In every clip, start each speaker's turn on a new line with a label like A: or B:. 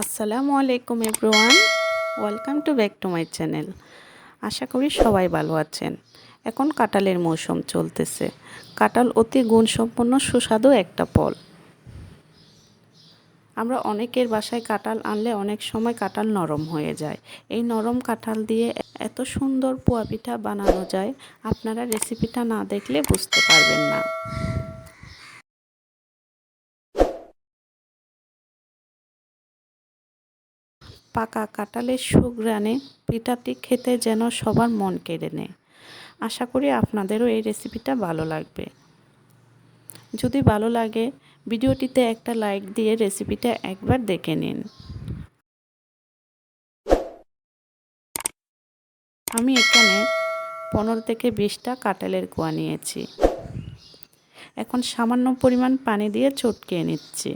A: আসসালামু আলাইকুম everyone. Welcome to back to my channel. আশা করি সবাই ভালো আছেন। এখন কাঁঠালের মৌসুম চলতেছে। কাঁঠাল অতি গুণসম্পন্ন সুস্বাদু একটা ফল। আমরা অনেকের বাসায় কাঁঠাল আনলে অনেক সময় কাঁঠাল নরম হয়ে যায়। এই নরম কাঁঠাল দিয়ে এত সুন্দর পোয়া পিঠা বানানো যায়, আপনারা রেসিপিটা না দেখলে বুঝতে পারবেন না। পাকা কাঁঠালের সুগ্রানে পিঠাটি খেতে যেন সবার মন কেড়ে নেয়। আশা করি আপনাদেরও এই রেসিপিটা ভালো লাগবে। যদি ভালো লাগে, ভিডিওটিতে একটা লাইক দিয়ে রেসিপিটা একবার দেখে নিন। আমি এখানে পনেরো থেকে বিশটা কাঁঠালের কোয়া নিয়েছি। এখন সামান্য পরিমাণ পানি দিয়ে চটকিয়ে নিচ্ছি।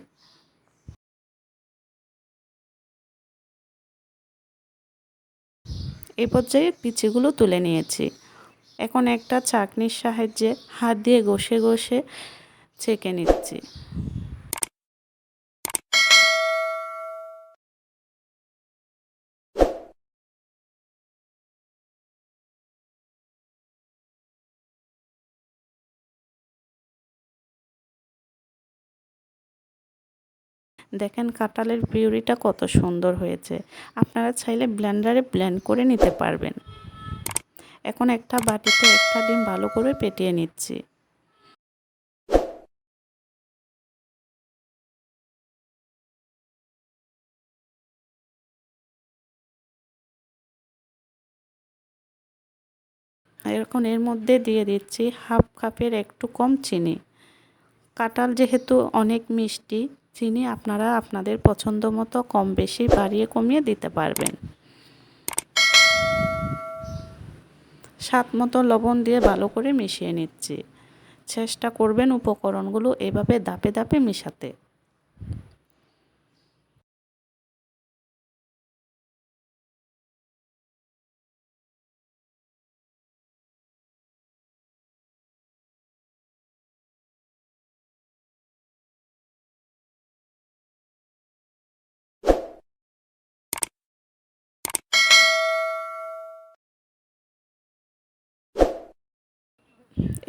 A: এই পর্যায়ে পিচিগুলো তুলে নিয়েছি। এখন একটা চাকনির সাহায্যে হাত দিয়ে ঘষে ঘষে ছেঁকে নিচ্ছি। দেখেন কাঁঠালের পিউরিটা কত সুন্দর হয়েছে। আপনারা চাইলে ব্লেন্ডারে ব্লেন্ড করে নিতে পারবেন। এখন একটা বাটিতে একটা ডিম ভালো করে পেটিয়ে নিচ্ছি। এখন এর মধ্যে দিয়ে দিচ্ছি হাফ কাপের একটু কম চিনি। কাঁঠাল যেহেতু অনেক মিষ্টি চিনি আপনারা আপনাদের পছন্দ মতো কম বেশি বাড়িয়ে কমিয়ে দিতে পারবেন। স্বাদ মতো লবণ দিয়ে ভালো করে মিশিয়ে নিচ্ছি। চেষ্টা করবেন উপকরণগুলো এভাবে দাপে দাপে মিশাতে।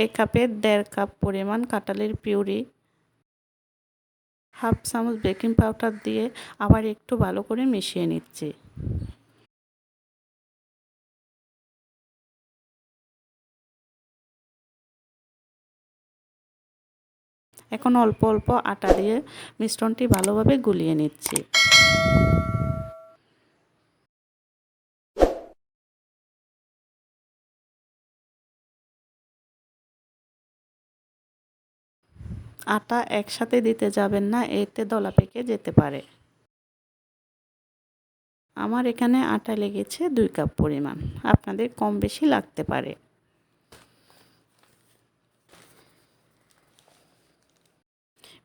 A: এই কাপে দেড় কাপ পরিমাণ কাঁঠালের পিউরি, হাফ চামচ বেকিং পাউডার দিয়ে আবার একটু ভালো করে মিশিয়ে নিচ্ছি। এখন অল্প অল্প আটা দিয়ে মিশ্রণটি ভালোভাবে গুলিয়ে নিচ্ছি। আটা একসাথে দিতে যাবেন না, এতে দলা পেকে যেতে পারে। আমার এখানে আটা লেগেছে দুই কাপ পরিমাণ, আপনাদের কম বেশি লাগতে পারে।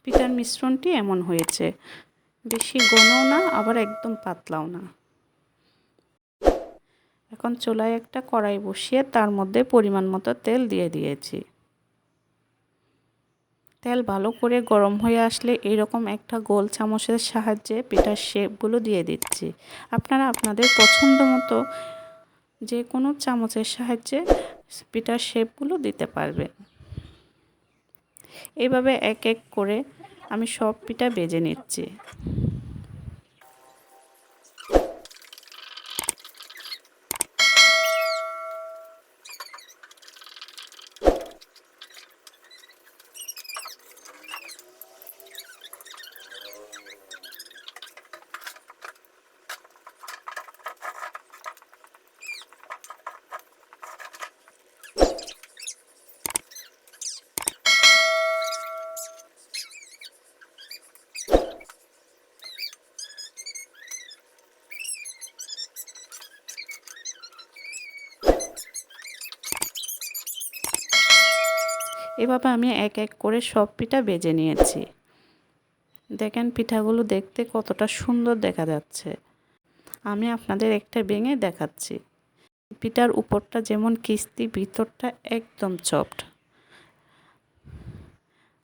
A: পিঠার মিশ্রণটি এমন হয়েছে, বেশি ঘনও না, আবার একদম পাতলাও না। এখন চুলায় একটা কড়াই বসিয়ে তার মধ্যে পরিমাণ মতো তেল দিয়ে দিয়েছি। তেল ভালো করে গরম হয়ে আসলে এরকম একটা গোল চামচের সাহায্যে পিঠার শেপগুলো দিয়ে দিচ্ছি। আপনারা আপনাদের পছন্দ মতো যে কোনো চামচের সাহায্যে পিঠার শেপগুলো দিতে পারবেন। এইভাবে এক এক করে আমি সব পিঠা বেজে নিচ্ছি। এভাবে আমি এক এক করে সব পিঠা বেজে নিয়েছি। দেখেন পিঠাগুলো দেখতে কতটা সুন্দর দেখা যাচ্ছে। আমি আপনাদের একটা ভেঙে দেখাচ্ছি। পিঠার উপরটা যেমন কিস্তি, ভিতরটা একদম চপড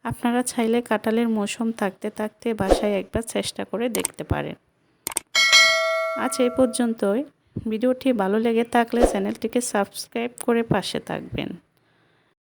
A: আপনারা চাইলে কাঁঠালের মৌসুম থাকতে থাকতে বাসায় একবার চেষ্টা করে দেখতে পারেন। আজ এই পর্যন্তই। ভিডিওটি ভালো লেগে থাকলে চ্যানেলটিকে সাবস্ক্রাইব করে পাশে থাকবেন।